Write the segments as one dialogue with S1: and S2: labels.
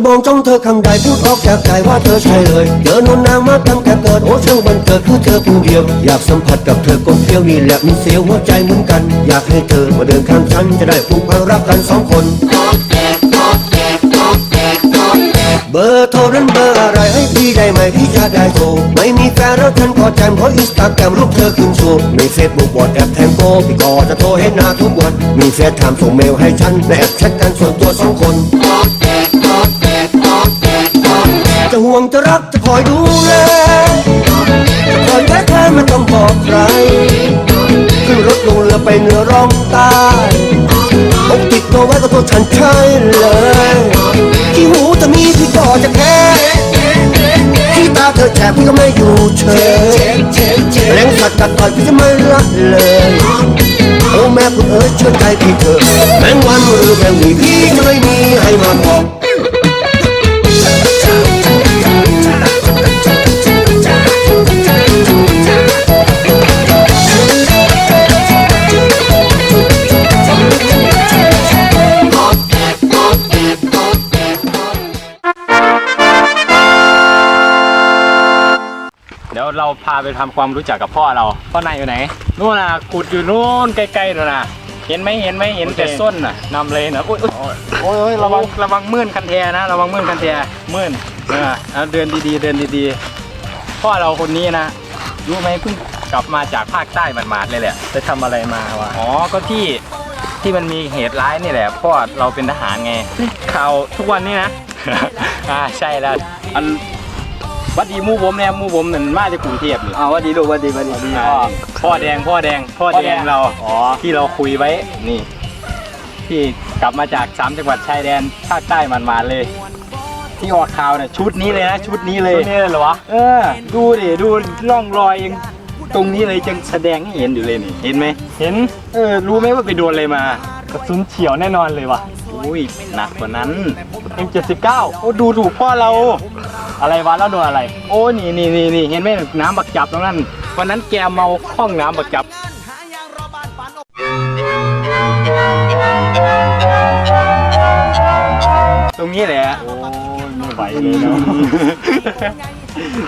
S1: จะมองจ้องเธอข้างใดพูดออกจากใจว่าเธอใช่เลยเจอนวนนางมาตั้งแต่เกิดโอ้ช่างบันเกิดคือเธอผู้เดียว อยากสัมผัสกับเธอกลมเกลียวนี่แหละมีเสียวหัวใจเหมือนกัน อยากให้เธอมาเดินข้างฉันจะได้ผูกพันรักกันสองคนเบอร์โทรนั้นเบอร์อะไรให้พี่ได้ไหมพี่จะได้โทรไม่มีแฟนแล้วฉันก็แจเพราะอินสตาแกรมรูปเธอขึ้นโชว์ในเฟซบุ๊กบอดแอปแทงโกพี่ก็จะโทรให้หน้าทุกวัน มีเฟซไทม์ส่งเมลให้ฉันและแอปแชทกันส่วนตัวสองคน จะห่วงจะรักจะคอยดูแลจะคอยแค่แค่ไม่ต้องบอกใครขึ้นรถลงเรือไปเหนือร่องใต้อกติดตัวไว้ก็ตัวฉันใช่เลยที่หูจะมีพี่ก็จะแค่ที่ตาเธอแฉพี่ก็ไม่อยู่เฉยแรงสัตว์กัดต่อยพี่จะไม่ละเลยโอ้แม่คุณเอ๋ยเชื่อใจพี่เถอะแมงวันหรือแมงวี
S2: เดี๋ยวเราพาไปทำความรู้จักกับพ่อเรา พ่อนายอยู่ไหน นู่นน่ะขุดอยู่นู่นไกลๆนู่นน่ะ เห็นไหมเห็นไหมเห็นแต่ส้นน่ะนำเลยนะอุ้ยอุ๊ยโอ้ยระวังระวังมื่นคันแทนะระวังมื่นคันแทมื่นเออเอาเดินดีๆ เดินดีๆ พ่อเราคนนี้นะรู้ไหมเพิ่งกลับมาจากภาคใต้หมาดๆเลยแหละไปทำอะไรมาวะอ๋อก็ที่ที่มันมีเหตุร้ายนี่แหละพ่อเราเป็นทหารไงข่าวทุกวันนี้นะอ่าใช่แล้วอัน วัดดีหมู่ผมเนี่ยหมู่ผมนั่นมาจากกรุงเทพนี่
S3: อ๋อวัดดีลูกวัดดีวัดดี
S2: พ่อพ่อแดงพ่อแดงพ่อแดงเราที่เราคุยไว้นี่ ที่กลับมาจากสามจังหวัดชายแดนภาคใต้มันมาเลย ที่ออกข่าวเนี่ยชุดนี้เลยนะชุดนี้เลย
S3: ชุดนี้เลยเหรอวะ
S2: เออ ดูดิดูร่องรอยยังตรงนี้เลยจังแสดงให้เห็นอยู่เลยนี่เห็นไหม
S3: เห็น
S2: เออรู้ไหมว่าไปโดนอะไรมา
S3: กระสุนเฉียวแน่นอนเลยว่ะ
S2: อุ้ยหนักกว่านั้น
S3: M79
S2: โอ้ดูถูกพ่อเรา
S3: อะไรวะแล้วโดนอะไร
S2: โอ้นี่นี่นี่นี่เห็นไหมน้ำบักจับตรงนั้นวันนั้นแกเมาห้องน้ำบักจับตรงนี้แหละ
S3: โอ้ยไม่ไหวเลยเนาะ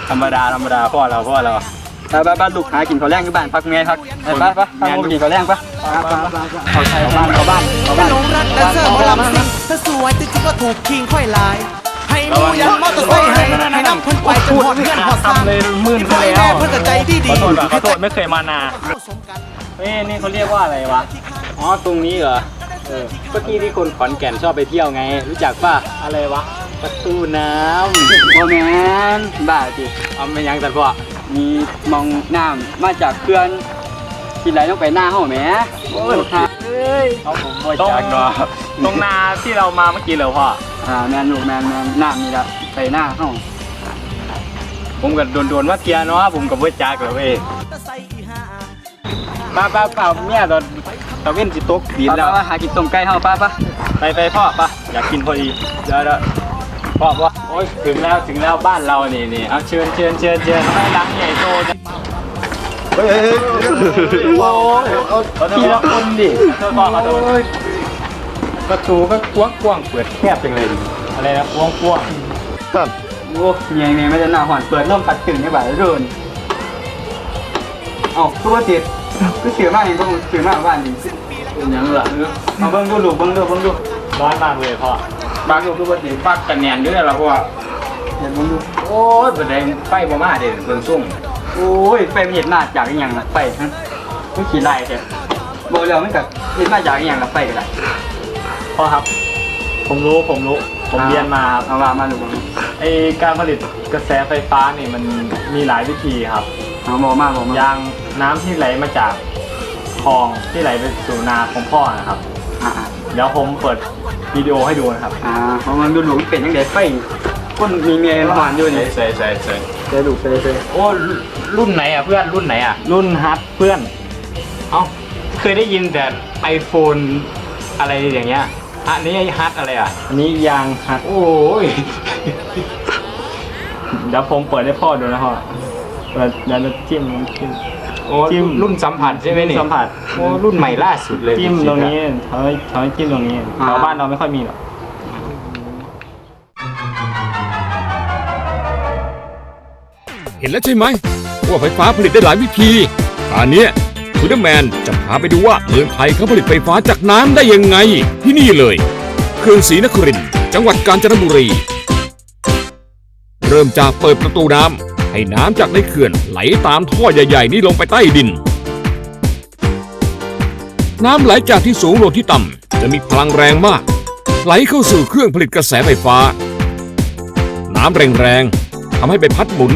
S2: ธรรมดาธรรมดาพ่อเราพ่อเรา
S3: ไปไปไปลูกหากินข้าวแรงที่บ้านพักแม่พักไปไปไปไปลูกกินข้าวแรงไปเขาใช้บ้านเขาบ้านเขาบ้าน
S4: หลงรักแดนเซอร์หมอลำซิ่งถ้าสวยจริงๆก็ถูกคิงค่อยลาย ให้หนูยันมอเตอร์ ไซค์ให้ให้น้ำเพิ่นไปจนหอดเพื่อนหอดซ้ำ
S2: เลยมื่นไป
S4: แม่
S2: แล้ว
S4: เพิ่นก็ใจดีดี
S2: ขอโทษขอโทษไม่เคยมานาเอ้ยนี่เขาเรียกว่าอะไรวะ อ๋อ ตรงนี้เหรอ เออ เมื่อกี้ที่คนขอนแก่นชอบไปเที่ยวไง รู้จักป่ะ อะไรวะ ประตูน้ำ
S3: โมแมนบ้าจิ
S2: เอาไม่ยังแต่พ่อ
S3: มีมองน้ำมาจากเขื่อนกินไหลต้องไปหน้าห้องแหมโอ้ย เอ้ย
S2: เอาผมบ่จักเนาะตรงนาที่เรามาเมื่อกี้เหรอพ่อ
S3: อ่าแมนลูกแมนแมนน้ำนี่ละไปหน้าห้อง
S2: ผมกับโดนๆว่าเกียร์เนาะผมกับบ่จักเหรอเว้ยป้าป้าป้าเมียตอนตะเว้นสิตกดิน
S3: ไป
S2: แล้ว
S3: ไปหากินต้มไก่เฮาป้าป้า
S2: ไปไปพ่อปะอยากกินพอดีเดี๋ยวเดี๋ยวพ่อว่าโอ๊ยถึงแล้วถึงแล้วบ้านเรานี่นี่เอาเชิญเชิญเชิญเชิญไม่ล้างใหญ่โต จังเฮ้ยโอ้ยทีละคนดิขอโทษพ่อขอโทษประตูก็กว้างกว้างเปิดแคบจังเลยดิอะไรนะกว้างกว้าง
S3: โอ้ยเมียเมียไม่ได้หน้าหอนเปิดร่มตัดตึงให้บ่ายรุ่นเอ้าตัวติดก็เสือมากเองก็เสือมากบ้านนี่เป็นยังล่ะเอาเบิ่งดูลูกเบิ่งดูเบิ่งดู
S2: ร้อนมากเลยพ่อบา
S3: งลูกก็บ่ติด
S2: ปักกันแนนด้วยแล้วพ่อ
S3: เห็นเบิ่งดู
S2: โอ้ยประเด็นไฟบ่มาเด่นเบิ่งซุ่ม
S3: โอ้ยไปเห็นมาจากอีหยังล่ะไปฮะก็ขี่ไล่แท้บอกแล้วมันก็เห็นมาจากอีหยังล่ะไปก็ได้
S2: พ่อครับ ผมรู้ผมรู้ ผมเรียนมาครับ
S3: เอาว่ามาลูกเบิ่ง
S2: ไอการผลิตกระแสไฟฟ้านี่มันมีหลายวิธีครับ
S3: เอาบอกมาบอกมายา
S2: งน้ำที่ไหลมาจากคลองที่ไหลไปสู่นาของพ่อนะครับ
S3: อ่า
S2: เดี๋ยวผมเปิดวิดีโอให้ดูนะครับ
S3: อ่าเพราะมันดูลูกเป็นยังไงไฟคนมีเมียหอนอยู่นี่
S2: ใส่ใส่ใส่
S3: เจอลูกไปเลย
S2: โอ้รุ่นไหนอะเพื่อนรุ่นไหนอะ รุ่นฮัทเพื่อน เอ้าเคยได้ยินแต่ iPhone อะไรอย่างเงี้ยอันนี้ฮัทอะไรอะ อันนี้ยางฮัทโอ้ย เดี๋ยวผมเปิดให้พ่อดูนะพ่อเปิดเดี๋ยวจะจิ้มจิ้ม โอ้อ้รุ่นสัมผัสใช่ไหมนี่
S3: สัมผัส
S2: โอ้รุ่นใหม่ล่าสุดเลย
S3: จิ้มตรงนี้เขาให้เขาให้จิ้มตรงนี้
S2: อ่า
S3: แถวบ้านเราไม่ค่อยมีหรอก
S5: เห็นแล้วใช่ไหมว่าไฟฟ้าผลิตได้หลายวิธีตอนนี้ยทูเดอร์แมนจะพาไปดูว่าเมืองไทยเขาผลิตไฟฟ้าจากน้ำได้ยังไง ที่นี่เลยเขื่อนศรีนครินทร์จังหวัดกาญจนบุรี เริ่มจากเปิดประตูน้ำให้น้ำจากในเขื่อนไหลตามท่อใหญ่ ๆ นี้ลงไปใต้ดิน น้ำไหลจากที่สูงลงที่ต่ำจะมีพลังแรงมาก ไหลเข้าสู่เครื่องผลิตกระแสไฟฟ้า น้ำแรงๆทำให้ใบพัดหมุน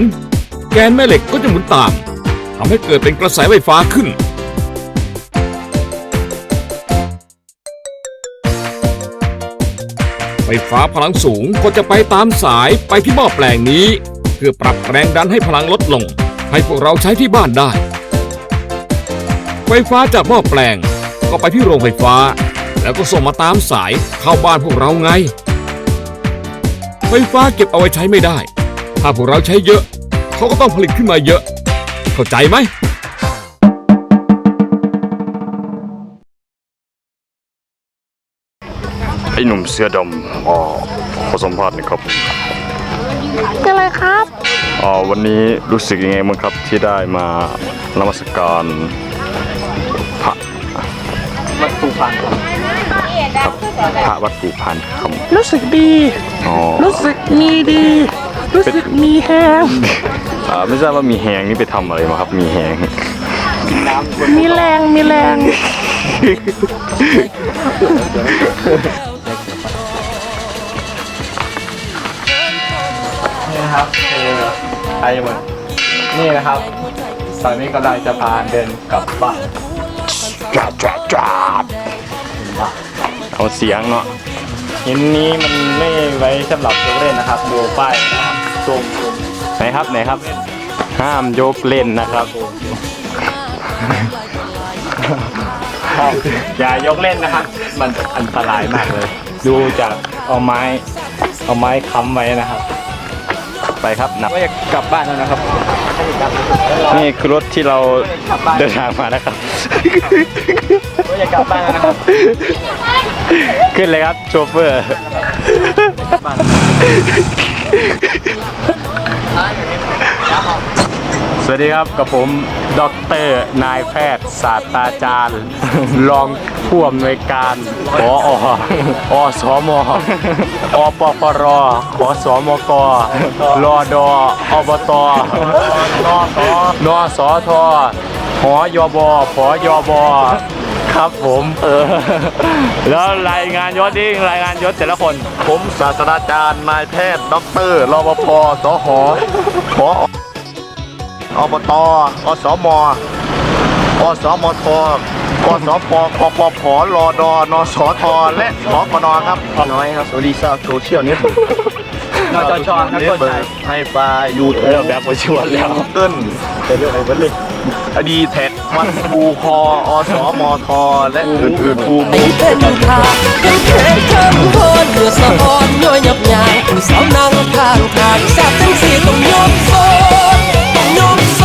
S5: กนแม่เหล็กก็จะหมุนตามทำให้เกิดเป็นกระแสไฟฟ้าขึ้น ไฟฟ้าพลังสูงก็จะไปตามสายไปที่หม้อแปลงนี้ เพื่อปรับแรงดันให้พลังลดลง ให้พวกเราใช้ที่บ้านได้ ไฟฟ้าจากหม้อแปลงก็ไปที่โรงไฟฟ้า แล้วก็ส่งมาตามสายเข้าบ้านพวกเราไง ไฟฟ้าเก็บเอาไว้ใช้ไม่ได้ ถ้าพวกเราใช้เยอะ เขาก็ต้องผลิตขึ้นมาเยอะ เข้าใจไหม
S6: ไอ้หนุ่มเสื้อดำอ๋อขอสัมภาษณ์หน่อยครับ
S7: เป็นไรครับ
S6: อ๋อวันนี้รู้สึกยังไงบ้างครับที่ได้มานมัสการพระ
S3: วัตถุพันธุ์
S6: ครับพระวัดปูพันครับ
S7: รู้สึกดี
S6: อ๋อ
S7: รู้สึกมีดี รู้สึกมีแฮง
S6: อ่า ไม่ทราบว่ามีแหงนี่ไปทำอะไรมาครับ มีแหง
S7: มีแรงมีแรง
S3: นี่นะครับคือไอ้หมดนี่นะครับตอนนี้กำลังจะพาเดินกลับบ้าน
S6: จ้าจ้าจ้าเอาเสียงเนาะ
S3: หินนี้มันไม่ไว้สำหรับยกเล่นนะครับ ดูป้ายนะครับซูม
S6: ไหนครับไหนครับ ห้ามยกเล่นนะครับ
S3: อย่ายกเล่นนะครับ มันอันตรายมากเลย ดูจากเอาไม้ เอาไม้ค้ำไว้นะครับ
S6: ไปครับนับ
S3: ก็จะกลับบ้านแล้วนะครับ
S6: นี่คือรถที่เราเดินทางมานะครับ
S3: ก็จะกลับบ้านแล้วนะครับ
S6: ขึ้นเลยครับโชเฟอร์ สวัสดีครับกับผมดรนายแพทย์ศาสตราจารย์ รองผู้อำนวยการปอออสมอปปรขอสมกรอดอบตนสทหอยบพอยบ ครับผมเออแล้วรายงานยศดิรายงานยศแต่ละคน ผมศาสตราจารย์นายแพทย์ด็อกเตอร์รปภสหขออบตอสมอสมทกสพกปพรอดนสทและสกนครับน้อยครับสวัสดีชาวโซเชียลเนี่ย
S3: นจชครับคนไทย
S6: ให้ปลายูทูบแบบประชวนแล้วเต้นเป็นเรื่องอะไรบ้างเลย อดีแท็กวันภูคออสมทและอื่นๆภูมิ
S8: เป็นขาเป็นแขนข้ามพอนเดือดสะออนย่อยยับยางผู้สาวนั่งข้างทางแซ่บทั้งสี่ต้องยกโซดต้องยกโซ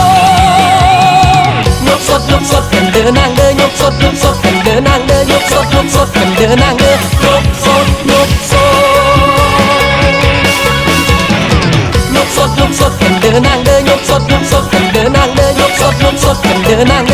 S8: ดยกสดยกสดกันเดินนางเดินยกสดยกสดกันเดินนางเดินยกสดยกสดกันเดินนางเดินยกสดยกสดยกสดยกสดกันเดินนางเดินยกสดยกสดกันเดินนางเดิน ยก